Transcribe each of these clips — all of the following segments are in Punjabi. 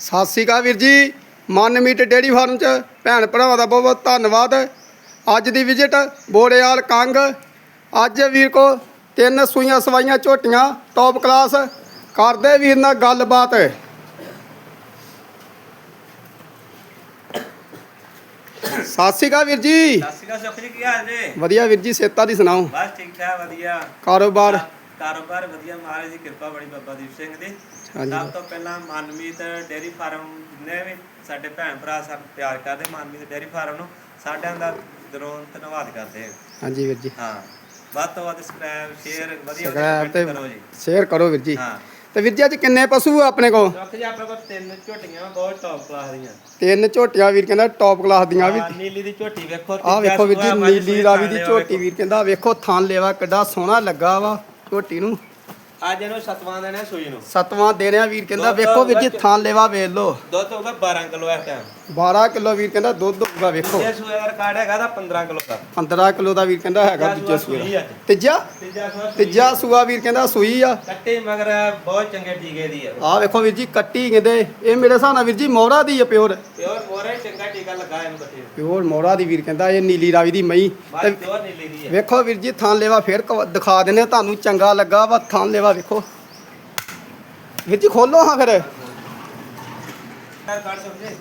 ਸਤਿ ਸ਼੍ਰੀ ਅਕਾਲ ਵੀਰ ਜੀ। ਮਨ ਮੀਟ ਡੇਅਰੀ ਫਾਰਮ ਚ ਭੈਣ ਭਰਾਵਾਂ ਦਾ ਬਹੁਤ ਬਹੁਤ ਧੰਨਵਾਦ। ਅੱਜ ਦੀ ਵਿਜ਼ਿਟ ਬੋੜੇਵਾਲ ਕੰਗ। ਅੱਜ ਵੀਰ ਕੋ ਤਿੰਨ ਸੂਈਆਂ ਸਵਾਈਆਂ ਝੋਟੀਆਂ ਟੌਪ ਕਲਾਸ ਕਰਦੇ ਵੀਰ ਨਾਲ ਗੱਲਬਾਤ। ਸਤਿ ਸ਼੍ਰੀ ਅਕਾਲ ਵੀਰ ਜੀ। ਸਤਿ ਸ਼੍ਰੀ ਅਕਾਲ ਸੁਖ ਜੀ ਕੀ ਹਾਲ ਜੀ ਵਧੀਆ ਵੀਰ ਜੀ ਸੇਤਾ ਦੀ ਸੁਣਾਓ। ਬਸ ਠੀਕ ਠਾਕ ਵਧੀਆ। ਕਾਰੋਬਾਰ ਕਾਰੋਬਾਰ ਵਧੀਆ ਮਹਾਰਾਜ ਦੀ ਕਿਰਪਾ ਬੜੀ ਬਾਬਾ ਦੀਪ ਸਿੰਘ ਦੀ। ਸਭ ਤੋਂ ਪਹਿਲਾਂ ਮਨਮੀਤ ਡੇਅਰੀ ਫਾਰਮ ਨੇ ਵੀ ਸਾਡੇ ਭੈਣ ਭਰਾ ਸਾਨੂੰ ਪਿਆਰ ਕਰਦੇ ਮਨਮੀਤ ਡੇਅਰੀ ਫਾਰਮ ਨੂੰ ਸਾਡਿਆਂ ਦਾ ਦਿਲੋਂ ਧੰਨਵਾਦ ਕਰਦੇ ਹਾਂ। ਹਾਂਜੀ ਵੀਰ ਜੀ। ਹਾਂ ਵੱਧ ਤੋਂ ਵੱਧ ਸਬਸਕ੍ਰਾਈਬ ਸ਼ੇਅਰ ਵਧੀਆ ਕਰੋ ਜੀ। ਸ਼ੇਅਰ ਕਰੋ ਵੀਰ ਜੀ। ਹਾਂ। ਤੇ ਵੀਰ ਜੀ ਅੱਜ ਕਿੰਨੇ ਪਸ਼ੂ ਆ ਆਪਣੇ ਕੋਲ? ਸੁਖ ਜੀ ਆਪਣੇ ਕੋਲ ਤਿੰਨ ਝੋਟੀਆਂ ਬਹੁਤ ਟੌਪ ਕਲਾਸ ਦੀਆਂ। ਤਿੰਨ ਝੋਟੀਆਂ ਵੀਰ ਕਹਿੰਦਾ ਟੌਪ ਕਲਾਸ ਦੀਆਂ ਵੀ। ਨੀਲੀ ਦੀ ਝੋਟੀ ਵੇਖੋ ਆਹ ਤੀਜਾ ਵੇਖੋ ਵੀਰ ਜੀ ਨੀਲੀ ਰਾਵੀ ਦੀ ਝੋਟੀ ਵੀਰ ਕਹਿੰਦਾ ਵੇਖੋ ਥਾਂ ਲੇਵਾ ਕਿੱਡਾ ਸੋਹਣਾ ਲੱਗਾ ਵਾ। ਝੋਟੀ ਨੂੰ। ਅੱਜ ਇਹਨੂੰ ਸਤਵਾਂ ਦੇਣਾ ਸੂਈ ਨੂੰ। ਸਤਵਾਂ ਦੇਣਿਆ ਵੀਰ ਕਹਿੰਦਾ ਦੁੱਧ ਵੇਖੋ ਵੀਰ ਜੀ ਥਾਂ ਲੇਵਾ ਵੇਖ ਲੋ ਦੁੱਧ ਹੋਊਗਾ 12 ਕਿਲੋ ਇਸ ਟਾਈਮ 12 ਕਿਲੋ ਵੀਰ ਕਹਿੰਦਾ ਦੁੱਧ ਹੋਊਗਾ ਵੇਖੋ। ਇਹ ਸੂਏ ਦਾ ਰਿਕਾਰਡ ਹੈਗਾ ਤਾਂ 15 ਕਿਲੋ ਦਾ। 15 ਕਿਲੋ ਦਾ ਵੀਰ ਕਹਿੰਦਾ ਹੈਗਾ ਤੀਜਾ ਦੂਜੇ ਸੂਆ ਸੂਏ ਸੂਈ ਅੱਜ। ਤੀਜਾ? ਤੀਜਾ ਸੂਆ ਸੂਈ ਤੀਜਾ ਸੂਆ ਵੀਰ ਕਹਿੰਦਾ ਸੂਈ ਆ। ਕੱਟੇ ਮਗਰ ਬਹੁਤ ਚੰਗੇ ਟੀਕੇ ਦੀ ਹੈ ਆਹ ਵੇਖੋ ਵੀਰ ਜੀ ਕੱਟੀ ਕਹਿੰਦੇ। ਇਹ ਮੇਰੇ ਹਿਸਾਬ ਨਾਲ ਵੀਰ ਜੀ ਮੋਹਰਾ ਦੀ ਆ ਪਿਓਰ ਪਿਓਰ ਮੋਰੇ ਚੰਗਾ ਟੀਕਾ ਲੱਗਾ ਇਹਨੂੰ ਬੱਚੇ ਨੂੰ। ਪਿਓਰ ਮੋਹਰਾ ਦੀ ਵੀਰ ਕਹਿੰਦਾ ਇਹ ਨੀਲੀ ਰਾਵੀ ਦੀ ਮਈ। ਬਾਅਦ ਤੇ ਪਿਓਰ ਨੀਲੀ ਦੀ ਹੈ। ਵੇਖੋ ਵੀਰ ਜੀ ਥਾਂ ਲੇਵਾ ਫੇਰ ਦਿਖਾ ਦਿੰਦੇ ਤੁਹਾਨੂੰ ਚੰਗਾ ਲੱਗਾ ਵਾ ਥਾਂ ਲੇਵਾ ਵੇਖੋ। ਵੀਰ ਜੀ ਖੋਲੋ ਹਾਂ ਫਿਰ। ਕਰ ਕਰ ਸਮਝੇ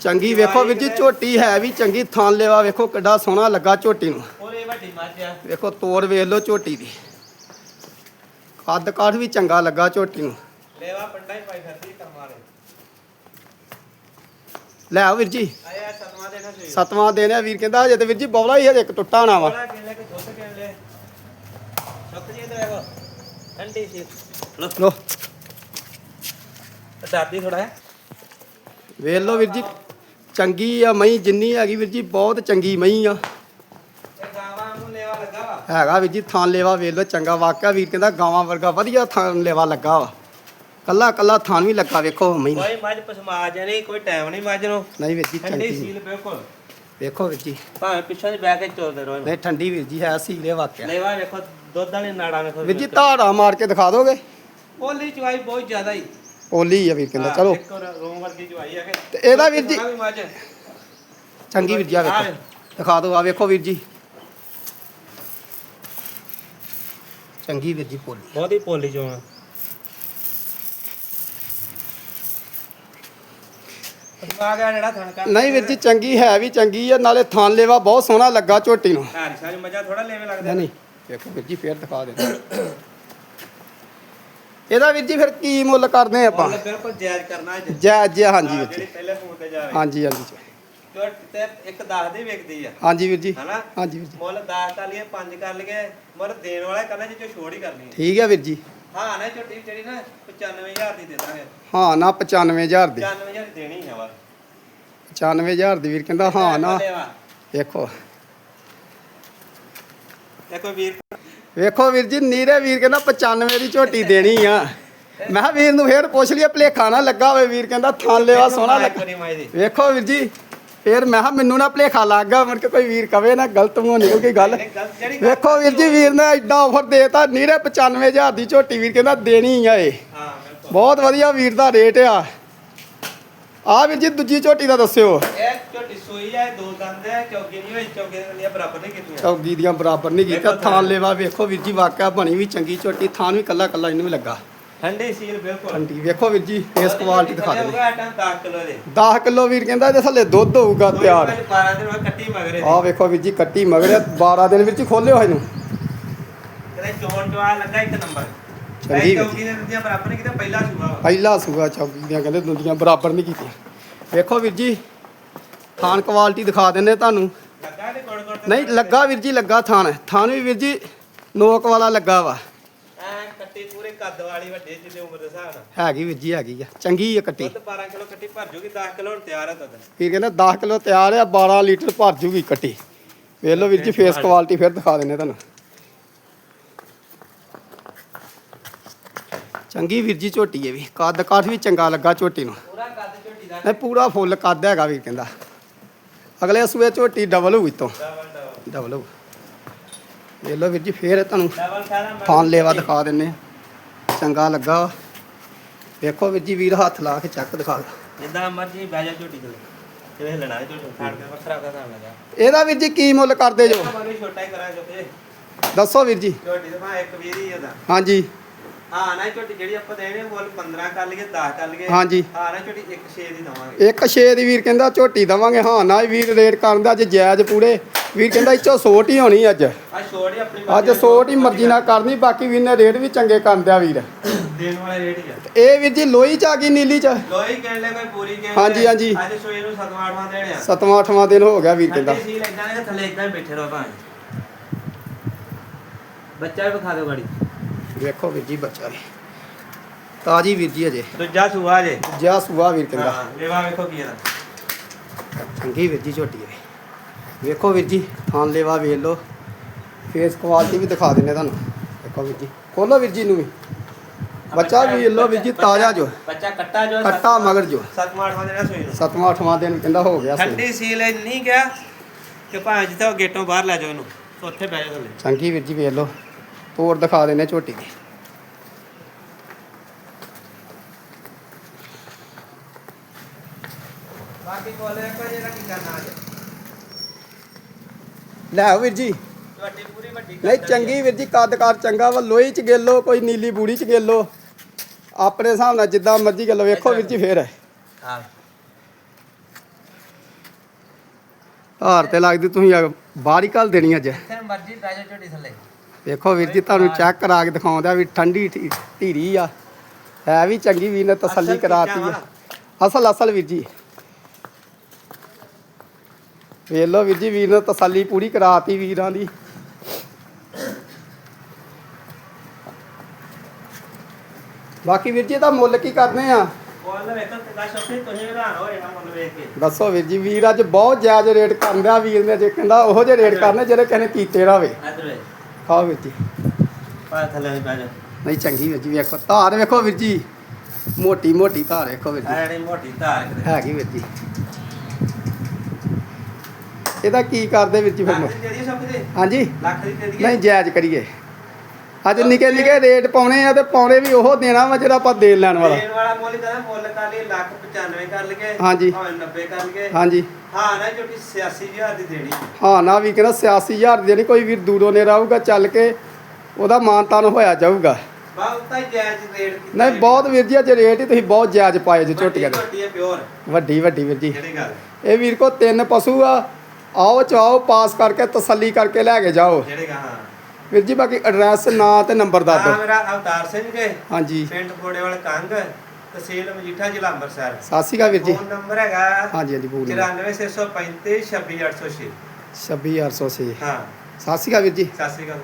ਚੰਗੀ ਵੇਖੋ ਵੀਰ ਜੀ ਝੋਟੀ ਹੈ ਵੀ ਚੰਗੀ ਥਾਂ ਲੇਵਾ ਵੇਖੋ ਕਿੱਡਾ ਸੋਹਣਾ ਲੱਗਾ ਝੋਟੀ ਨੂੰ। ਉਹਨੇ ਵੱਡੀ ਮੱਝ ਆ। ਵੇਖੋ ਤੋੜ ਵੇਖ ਲਓ ਝੋਟੀ ਦੀ। ਕੱਦ ਕਾਠ ਵੀ ਚੰਗਾ ਲੱਗਾ ਝੋਟੀ ਨੂੰ। ਲੈਵਾ ਪੰਡਾ ਹੀ ਪਾਈ ਫਿਰਦੀ। ਲੈ ਆਓ ਵੀਰ ਜੀ। ਆਇਆ ਸਤਵਾਂ ਦੇਣਾ ਸੂਈ ਸਤਵਾਂ ਦਿਨ ਵੀਰ ਕਹਿੰਦਾ, ਹਜੇ ਤੇ ਵੀਰ ਜੀ ਬੌਲਾ ਹੀ ਹਜੇ ਇੱਕ ਟੁੱਟਾ ਨਾ ਵਾ। ਬੜਾ ਕਿਲੇ ਦੁੱਧ ਕਿਣ ਸੁੱਕ ਜੀ ਇਧਰ ਆਗੋ ਠੰਡੀ ਸੀ ਲੋ ਲੋ ਦਾਦੀ ਥੋੜਾ ਹੈ ਵੇਖ ਲਓ ਵੀਰ ਜੀ, ਚੰਗੀ ਆ ਮਈ ਜਿੰਨੀ ਹੈਗੀ ਵੀਰ ਜੀ, ਬਹੁਤ ਚੰਗੀ ਮਈ ਆ। ਹੈਗਾ ਵੀਰ ਜੀ, ਥਾਂ ਲੇਵਾ ਵੇਖ ਲਓ, ਚੰਗਾ ਵਾਕਿਆ ਵੀਰ ਕਹਿੰਦਾ, ਗਾਵਾਂ ਵਰਗਾ ਵਧੀਆ ਥਾਂ ਲੇਵਾ ਲੱਗਾ ਵਾ। ਕੱਲਾ ਕੱਲਾ ਥਾਂ ਵੀ ਲੱਗਾ ਵੇਖੋ ਮਈ ਕੋਈ ਮੱਝ ਪਸਮਾ ਜਾਣੀ ਕੋਈ ਟਾਈਮ ਨਹੀਂ ਮੱਝ ਨੂੰ। ਨਹੀਂ ਵੀਰ ਜੀ ਠੰਡੀ ਚੰਗੀ। ਸੀਲ ਬਿਲਕੁਲ। ਵੇਖੋ ਵੀਰ ਜੀ। ਭਾਵੇਂ ਪਿੱਛੋਂ ਦੀ ਬਹਿ ਕੇ ਰਹੋ। ਨਹੀਂ ਠੰਡੀ ਵੀਰ ਜੀ ਹੈ ਸੀਲੇ ਵਾਕਿਆ। ਲੈਵਾ ਵੇਖੋ ਦੁੱਧ ਵਾਲੀ ਨਾੜਾਂ ਵੇਖੋ ਵੀਰ ਜੀ ਧਾਰਾ ਮਾਰ ਕੇ ਦਿਖਾ ਦੋਗੇ? ਪੋਲੀ ਚਵਾਈ ਬਹੁਤ ਜ਼ਿਆਦਾ ਹੀ ਓਲੀ ਆ ਵੀਰ ਕਹਿੰਦਾ ਚਲੋ। ਇੱਕ ਹੋਰ ਰੋਮ ਵਰਗੀ ਚਵਾਈ ਆ ਕਿ। ਤੇ ਇਹਦਾ ਵੀਰ ਜੀ ਚੰਗੀ ਵੀਰ ਜੀ ਆ ਆ ਵੇਖੋ। ਦਿਖਾ ਦਿਓ ਆ ਵੇਖੋ ਵੀਰ ਜੀ। ਚੰਗੀ ਵੀਰ ਜੀ ਪੋਲੀ। ਬਹੁਤ ਹੀ ਪੋਲੀ ਚੋਣ ਆ ਗਿਆ ਜਿਹੜਾ ਨਹੀਂ ਵੀਰ ਜੀ ਚੰਗੀ ਹੈ ਵੀ ਚੰਗੀ ਆ ਨਾਲੇ ਥਾਂ ਲੇਵਾ ਬਹੁਤ ਸੋਹਣਾ ਲੱਗਾ ਝੋਟੀ ਨੂੰ। ਹਾਰੀ ਸਾਰੀ ਮੱਝਾਂ ਥੋੜਾ ਲੈਵੇਂ ਲੱਗਦਾ ਨਹੀਂ ਨਹੀਂ। ਵੇਖੋ ਵੀਰ ਜੀ ਫੇਰ ਦਿਖਾ ਦੇ ਇਹਦਾ ਵੀਰ ਜੀ ਫਿਰ ਕੀ ਮੁੱਲ ਕਰਦੇ ਆਪਾਂ? ਮੁੱਲ ਬਿਲਕੁਲ ਜਾਇਜ਼ ਕਰਨਾ ਹੈ ਜੈ। ਜੈ ਹਾਂਜੀ ਵੀਰ ਜਿਹੜੀ ਜੀ ਪਹਿਲੇ ਫੋਨ ਤੇ ਜਾ ਰਹੀ। ਹਾਂਜੀ ਹਾਂਜੀ। ਤੇ ਇੱਕ 10 ਦੀ ਵਿਕਦੀ ਆ। ਹਾਂਜੀ ਵੀਰ ਜੀ। ਹਨਾ? ਹਾਂਜੀ ਵੀਰ ਜੀ। ਮੁੱਲ 10 ਕਰ ਲਈਏ 5 ਕਰ ਲਈਏ। ਮਰ ਦੇਣ ਵਾਲਾ ਕਰਨਾ ਜੇ ਛੋੜ ਹੀ ਕਰਨੀ ਠੀਕ ਹੈ ਵੀਰ ਜੀ। ਹਾਂ ਨਾ ਝੋਟੀ ਜਿਹੜੀ ਨਾ 95000 ਦੀ ਦੇ ਦਾਂਗੇ ਹਾਂ ਨਾ 95000 ਦੀ। 95000 ਦੀ ਦੇਣੀ ਹੈ ਵਾ 95000 ਦੀ ਵੀਰ ਕਹਿੰਦਾ ਹਾਂ ਨਾ। ਵੇਖੋ ਦੇਖੋ। ਵੀਰ। ਵੇਖੋ ਵੀਰ ਜੀ ਨੀਰੇ ਵੀਰ ਕਹਿੰਦਾ 95 ਦੀ ਝੋਟੀ ਦੇਣੀ ਆ। ਮੈਂ ਕਿਹਾ ਵੀਰ ਨੂੰ ਫੇਰ ਪੁੱਛ ਲਿਆ ਭਲੇਖਾ ਨਾ ਲੱਗਾ ਹੋਵੇ ਵੀਰ ਕਹਿੰਦਾ ਥਾਂ ਲੇਵਾ ਸੋਹਣਾ ਲੱਗਾ। ਵੇਖੋ ਵੀਰ ਜੀ ਫੇਰ ਮੈਂ ਕਿਹਾ ਮੈਨੂੰ ਨਾ ਭਲੇਖਾ ਲੱਗ ਗਿਆ ਮੁੜ ਕੇ ਕੋਈ ਵੀਰ ਕਵੇ ਨਾ ਗਲਤ ਮੂੰਹ ਨਿਕਲ ਗਈ ਗੱਲ। ਵੇਖੋ ਵੀਰ ਜੀ ਵੀਰ ਨੇ ਐਡਾ ਆਫਰ ਦੇਤਾ ਨੀਰੇ 95000 ਦੀ ਝੋਟੀ ਵੀਰ ਕਹਿੰਦਾ ਦੇਣੀ ਆ ਇਹ। ਹਾਂ ਬਿਲਕੁਲ। ਬਹੁਤ ਵਧੀਆ ਵੀਰ ਦਾ ਰੇਟ ਆ। ਆ ਵੀਰ ਜੀ ਦੂਜੀ ਝੋਟੀ ਦਾ ਦੱਸਿਓ। ਇਹ ਝੋਟੀ ਸੂਈ ਹੈ ਦੋ ਦੰਦ ਹੈ ਚੌਗੀ ਨਹੀਂ ਹੋਈ ਚੌਗੇ ਦੀਆਂ ਬਰਾਬਰ ਨਹੀਂ ਕੀਤੀਆਂ। ਚੌਗੀ ਦੀਆਂ ਬਰਾਬਰ ਨਹੀਂ ਕੀਤਾ ਥਾਂ ਲੇਵਾ ਵੇਖੋ ਵੀਰ ਜੀ ਵਾਕਿਆ ਬਣੀ ਵੀ ਚੰਗੀ ਝੋਟੀ ਥਾਂ ਵੀ ਕੱਲਾ ਕੱਲਾ ਇਹਨੂੰ ਵੀ ਲੱਗਾ। ਠੰਡੀ ਸੀਲ ਬਿਲਕੁਲ। ਠੰਡੀ। ਵੇਖੋ ਵੀਰ ਜੀ ਫੇਸ ਕੁਆਲਿਟੀ ਦਿਖਾ ਦੇ ਹੋਗਾ ਆਟਾ 10 ਕਿਲੋ ਦੇ। 10 ਕਿਲੋ ਵੀਰ ਕਹਿੰਦਾ ਇਹਦੇ ਥੱਲੇ ਦੁੱਧ ਹੋਊਗਾ ਤਿਆਰ। 12 ਦਿਨ ਬਾਅਦ ਕੱਟੀ ਮਗਰੇ ਆਹ ਵੇਖੋ ਵੀਰ ਜੀ ਕੱਟੀ ਮਗਰ। 12 ਦਿਨ ਜੀ ਖੋਲਿਓ ਇਹਨੂੰ। ਕਦੇ ਚੋਣ ਚਵਾ ਲੱਗਾ ਇੱਕ ਨੰਬਰ। ਚੰਗੀ ਚੰਗੀ ਵੀ। ਚੌਗੀ ਦੇ ਦੀਆਂ ਬਰਾਬਰ ਨਹੀਂ ਕੀਤਾ ਪਹਿਲਾ ਸੂਆ। ਪਹਿਲਾ ਸੂਆ ਚੌਗੀ ਦੀਆਂ ਕਹਿੰਦੇ ਦੁਨੀਆਂ ਬਰਾਬਰ ਨਹੀਂ ਕੀਤੀਆਂ। ਵੇਖੋ ਵੀਰ ਜੀ ਥਾਨ ਕੁਆਲਿਟੀ ਦਿਖਾ ਦਿੰਦੇ ਤੁਹਾਨੂੰ। ਨਹੀਂ ਲੱਗਾ ਵੀਰ ਜੀ ਲੱਗਾ ਥਾਨ। ਥਾਨ ਵੀ ਵੀਰ ਜੀ ਨੋਕ ਵਾਲਾ ਲੱਗਾ ਵਾ। ਕੱਦ ਵਾਲੀ ਵੱਡੇ ਜਿਹਦੇ ਉਮਰ ਦੇ ਹਿਸਾਬ ਨਾਲ। ਹੈਗੀ ਵੀਰ ਜੀ ਹੈਗੀ ਆ। ਚੰਗੀ ਆ ਕੱਟੀ। ਦੁੱਧ 12 ਕਿਲੋ ਕੱਟੀ ਭਰ ਜੂਗੀ 10 ਕਿਲੋ ਹੁਣ ਤਿਆਰ ਹੈ ਦੁੱਧ। ਵੀਰ ਕਹਿੰਦਾ 10 ਕਿਲੋ ਤਿਆਰ ਆ 12 ਲੀਟਰ ਭਰ ਜੂਗੀ ਕੱਟੀ। ਵੇਖ ਲਓ ਵੀਰ ਜੀ ਫੇਸ ਕੁਆਲਿਟੀ ਫਿਰ ਦਿਖਾ ਦਿੰਦੇ ਤੁਹਾਨੂੰ। ਚੰਗੀ ਵੀਰ ਜੀ ਝੋਟੀ ਹੈ ਵੀ। ਕੱਦ ਕਾਠ ਵੀ ਚੰਗਾ ਲੱਗਾ ਝੋਟੀ ਨੂੰ। ਪੂਰਾ ਕੱਦ ਝੋਟੀ ਦਾ। ਨਹੀਂ ਪੂਰਾ ਫੁੱਲ ਕੱਦ ਹੈਗਾ ਵੀਰ ਕਹਿੰਦਾ। ਅਗਲੇ ਸੂਏ ਝੋਟੀ ਡਬਲ ਹੋਊ ਇਤੋਂ ਡਬਲ ਡਬਲ ਡਬਲ ਹੋਊ। ਵੇਖ ਲਓ ਵੀਰ ਜੀ ਫੇਰ ਤੁਹਾਨੂੰ ਡਬਲ ਖਾਣਾ ਥਾਨ ਲੇਵਾ ਦਿਖਾ ਦਿੰਨੇ ਆ। ਚੰਗਾ ਲੱਗਾ। ਵੇਖੋ ਵੀਰ ਜੀ ਵੀਰ ਹੱਥ ਲਾ ਕੇ ਚੱਕ ਦਿਖਾ ਜਿੱਦਾਂ ਮਰਜ਼ੀ ਬਹਿ ਜਾ ਝੋਟੀ ਤੇ ਕਿਵੇਂ ਹਿਲਣਾ ਝੋਟੀ? ਖਾੜ ਕੇ ਵੱਖਰਾ ਸਾਨ ਲਗਾ ਇਹਦਾ ਵੀਰ ਜੀ ਕੀ ਮੁੱਲ ਕਰਦੇ ਜੋ? ਛੋਟਾ ਹੀ ਕਰਾਂ ਜੋ ਦੱਸੋ ਵੀਰ ਜੀ। ਝੋਟੀ ਤੇ ਭਾਵੇਂ ਇੱਕ ਵੀਰ ਹੀ ਇਹਦਾ ਹਾਂਜੀ। ਹਾਂ ਨਾ ਝੋਟੀ ਜਿਹੜੀ ਆਪਾਂ ਦੇਣੇ ਮੁੱਲ 15 ਕਰ ਲਈਏ 10 ਕਰ ਲਈਏ। ਹਾਂਜੀ। ਹਾਂ ਨਾ ਝੋਟੀ 1 6 ਦੀ ਦਵਾਂਗੇ। ਇੱਕ ਛੇ ਦੀ ਵੀਰ ਕਹਿੰਦਾ ਝੋਟੀ ਦਵਾਂਗੇ। ਹਾਂ ਨਾ ਵੀਰ ਰੇਟ ਕਰਨ ਦਾ ਅੱਜ ਜਾਇਜ਼ ਪੂਰੇ। ਵੀਰ ਕਹਿੰਦਾ ਇੱਚੋ ਸੋਟ ਹੀ ਹੋਣੀ ਅੱਜ। ਆ ਛੋੜ ਹੀ ਆਪਣੀ ਅੱਜ ਸੋਟ ਹੀ ਮਰਜ਼ੀ ਨਾਲ ਕਰਨੀ ਬਾਕੀ ਵੀਰ ਨੇ ਰੇਟ ਵੀ ਚੰਗੇ ਕਰਨ ਦਿਆ ਵੀਰ। ਦੇਣ ਵਾਲੇ ਰੇਟ ਹੀ ਆ। ਇਹ ਵੀਰ ਜੀ ਲੋਈ ਚ ਆ ਗਈ ਨੀਲੀ ਚ। ਲੋਈ ਕਹਿਣ ਲੈ ਕੋਈ ਪੂਰੀ ਕਹਿਣ ਹਾਂਜੀ, ਹਾਂਜੀ। ਅੱਜ ਸੋਏ ਨੂੰ 7-8ਵਾਂ ਦੇਣੇ ਆ। ਸਤਵਾਂ ਅੱਠਵਾਂ ਦਿਨ ਹੋ ਗਿਆ ਵੀਰ ਕਹਿੰਦਾ। ਠੰਡੀ ਸੀਲ ਇਦਾਂ ਨੇ ਥੱਲੇ ਇਦਾਂ ਹੀ ਬੈਠੇ ਰਹੋ ਭਾਵੇਂ। ਬੱਚਾ ਵੀ ਵਿਖਾ ਦਿਓ ਗਾੜੀ। ਵੇਖੋ ਵੀਰ ਜੀ ਬੱਚਾ ਵੀ ਤਾਜੀ ਵੀਰ ਜੀ ਅਜੇ। ਦੂਜਾ ਸੂਆ ਜੇ ਜਿਆ ਸੁਆ ਵੀਰ ਕਹਿੰਦਾ ਹਾਂ ਲੈਵਾ ਵੇਖੋ ਕੀ ਇਹਦਾ ਚੰਗੀ ਵੀਰ ਜੀ ਝੋਟੀ ਹੈ। ਵੇਖੋ ਵੀਰ ਜੀ ਥਾਨ ਲੇਵਾ ਵੇਖ ਲਓ। ਫੇਸ ਕੁਆਲਿਟੀ ਵੀ ਦਿਖਾ ਦਿੰਨੇ ਤੁਹਾਨੂੰ। ਵੇਖੋ ਵੀਰ ਜੀ। ਖੋਲੋ ਵੀਰ ਜੀ ਨੂੰ ਵੀ। ਬੱਚਾ ਵੀ ਲਓ ਵੀਰ ਜੀ ਤਾਜ਼ਾ ਜੋ। ਬੱਚਾ ਕੱਟਾ ਜੋ ਕੱਟਾ ਮਗਰ ਜੋ। 7-8ਵਾਂ ਦੇਣਾ ਸੋਏ ਨੂੰ। ਸਤਵਾਂ ਅੱਠਵਾਂ ਦਿਨ ਕਹਿੰਦਾ ਹੋ ਗਿਆ ਸੀ ਠੰਡੀ ਸੀਲ ਨਹੀਂ ਗਿਆ ਕਿ ਭਾਵੇਂ ਜਿੱਥੇ ਉਹ ਗੇਟੋਂ ਬਾਹਰ ਲੈ ਜਾਓ ਇਹਨੂੰ ਉੱਥੇ ਬਹਿ ਜਾਓ ਥੱਲੇ। ਚੰਗੀ ਵੀਰ ਜੀ ਵੇਖ ਲਓ। ਤੋੜ ਦਿਖਾ ਦਿੰਨੇ ਝੋਟੀ ਦੀ। ਬਾਕੀ ਕੋਲੇ ਕੋਈ ਜਿਹੜਾ ਕੀ ਕਰਨਾ ਲੈ ਵੀਰ ਜੀ। ਤੁਹਾਡੀ ਪੂਰੀ ਵੱਡੀ ਨਹੀਂ ਚੰਗੀ ਵੀਰ ਜੀ ਕੱਦਕਾਰ ਚੰਗਾ ਵਾ ਲੋਹੀ ਚ ਗੇਲੋ ਕੋਈ ਨੀਲੀ ਬੂੜੀ ਚ ਗੇਲੋ। ਆਪਣੇ ਹਿਸਾਬ ਨਾਲ ਜਿੱਦਾਂ ਮਰਜ਼ੀ ਗੱਲੋ ਵੇਖੋ ਵੀਰ ਜੀ ਫੇਰ। ਹਾਂ। ਹਾਰ ਤੇ ਲੱਗਦੀ ਤੁਸੀਂ ਬਾਹਰ ਹੀ ਘੱਲ ਦੇਣੀ ਅੱਜ। ਜਿੱਥੇ ਮਰਜ਼ੀ ਬਹਿ ਜਾਓ ਝੋਟੀ ਥੱਲੇ। ਵੇਖੋ ਵੀਰ ਜੀ ਤੁਹਾਨੂੰ ਚੈੱਕ ਕਰਾ ਕੇ ਦਿਖਾਉਂਦਾ ਵੀ ਠੰਡੀ ਧੀਰੀ ਆ। ਹੈ ਵੀ ਚੰਗੀ ਵੀਰ ਨੇ ਤਸੱਲੀ ਕਰਾਤੀ ਆ। ਅਸਲ ਅਸਲ ਵੀਰ ਜੀ। ਵੇਖ ਲਓ ਵੀਰ ਜੀ ਵੀਰ ਨੇ ਤਸੱਲੀ ਪੂਰੀ ਕਰਾਤੀ ਵੀਰਾਂ ਦੀ। ਬਾਕੀ ਵੀਰ ਜੀ ਇਹਦਾ ਮੁੱਲ ਕੀ ਕਰਨੇ ਆ? ਦੱਸੋ ਵੀਰ ਜੀ ਵੀਰ ਅੱਜ ਬਹੁਤ ਜਾਇਜ਼ ਰੇਟ ਕਰਦਾ ਵੀਰ ਨੇ ਜੇ ਕਹਿੰਦਾ ਉਹੋ ਜਿਹੇ ਰੇਟ ਕਰਨੇ ਜਿਹੜੇ ਕਹਿੰਦੇ ਕੀਤੇ ਰਵੇ ਖਾਓ ਵੀਰ ਜੀ। ਪਾ ਥੱਲੇ ਬਹਿ ਜਾ। ਨਹੀਂ ਚੰਗੀ ਵੀਰ ਜੀ ਵੇਖੋ ਧਾਰ ਵੇਖੋ ਵੀਰ ਜੀ। ਮੋਟੀ ਮੋਟੀ ਧਾਰ ਵੇਖੋ ਵੀਰ ਜੀ। ਆ ਜਿਹੜੀ ਮੋਟੀ ਧਾਰ ਕਿਤੇ ਹੈਗੀ ਵੀਰ ਜੀ। ਇਹਦਾ ਕੀ ਕਰਦੇ ਵੀਰ ਜੀ ਫਿਰ? ਲੱਖ ਮੁੱਲ? ਦੀ ਦੇ ਦੀ ਸ਼ੌਕੀ ਦੇ? ਹਾਂਜੀ। ਲੱਖ ਦੀ ਦੇ ਦੀ ਨਹੀਂ ਜਾਇਜ਼ ਕਰੀਏ। ਅੱਜ ਨਿੱਕੇ ਨਿੱਕੇ ਰੇਟ ਪਾਉਣੇ ਆ ਤੇ ਪਾਉਣੇ ਵੀ ਉਹ ਦੇਣਾ ਵਾ ਜਿਹੜਾ ਆਪਾਂ ਦੇਣ ਲੈਣ ਵਾਲਾ। ਦੇਣ ਵਾਲਾ ਮੁੱਲ ਕਹਿੰਦਾ ਮੁੱਲ ਕਰ ਲਈ ਲੱਖ 95 ਕਰ ਲਈਏ ਹਾਂਜੀ। ਭਾਵੇਂ 90 ਕਰ ਹਾਂਜੀ। ਹਾਂ ਨਾ ਝੋਟੀ 86000 ਦੀ ਦੇਣੀ। ਹਾਂ ਨਾ ਵੀ ਕਹਿੰਦਾ 86000 ਦੀ ਦੇਣੀ ਕੋਈ ਵੀਰ ਦੂਰੋਂ ਨੇ ਰਹੂਗਾ ਚੱਲ ਕੇ ਉਹਦਾ ਮਾਨਤਾਨ ਹੋਇਆ ਜਾਊਗਾ। ਬਹੁਤ ਤਾਂ ਜਾਇਜ਼ ਰੇਟ ਕੀਤਾ ਨਹੀਂ ਬਹੁਤ ਵੀਰ ਜੀ ਅੱਜ ਰੇਟ ਹੀ ਤੁਸੀਂ ਬਹੁਤ ਜਾਇਜ਼ ਪਾਏ ਜੀ ਝੋਟੀਆਂ ਦੇ। ਵੱਡੀ ਵੱਡੀ ਵੀਰ ਜੀ। ਇਹ ਵੀਰ ਕੋ ਤਿੰਨ ਪਸ਼ੂ ਆ ਆਓ ਚਾਓ ਪਾਸ ਕਰਕੇ ਤਸੱਲੀ ਕਰਕੇ ਲੈ ਕੇ ਜਾਓ। ਜਿਹੜੇ ਗਾ? ਹਾਂ ਵੀਰ ਜੀ ਬਾਕੀ ਐਡਰੈਸ ਨਾਂ ਤੇ ਨੰਬਰ ਦੱਸ ਦਿਓ। ਮੇਰਾ ਅਵਤਾਰ ਸਿੰਘ ਜੀ ਹਾਂਜੀ। ਪਿੰਡ ਫੋੜੇਵਾਲ ਕੰਗ ਤਹਿਸੀਲ ਮਜੀਠਾ ਜ਼ਿਲ੍ਹਾ ਅੰਮ੍ਰਿਤਸਰ। ਸਤਿ ਸ਼੍ਰੀ ਅਕਾਲ ਵੀਰ ਜੀ। ਫੋਨ ਨੰਬਰ ਹੈਗਾ ਹਾਂਜੀ ਹਾਂਜੀ ਬੋਲ 94635 26806 26806 ਹਾਂ। ਸਤਿ ਸ਼੍ਰੀ ਅਕਾਲ ਵੀਰ ਜੀ। ਸਤਿ ਸ੍ਰੀ ਅਕਾਲ।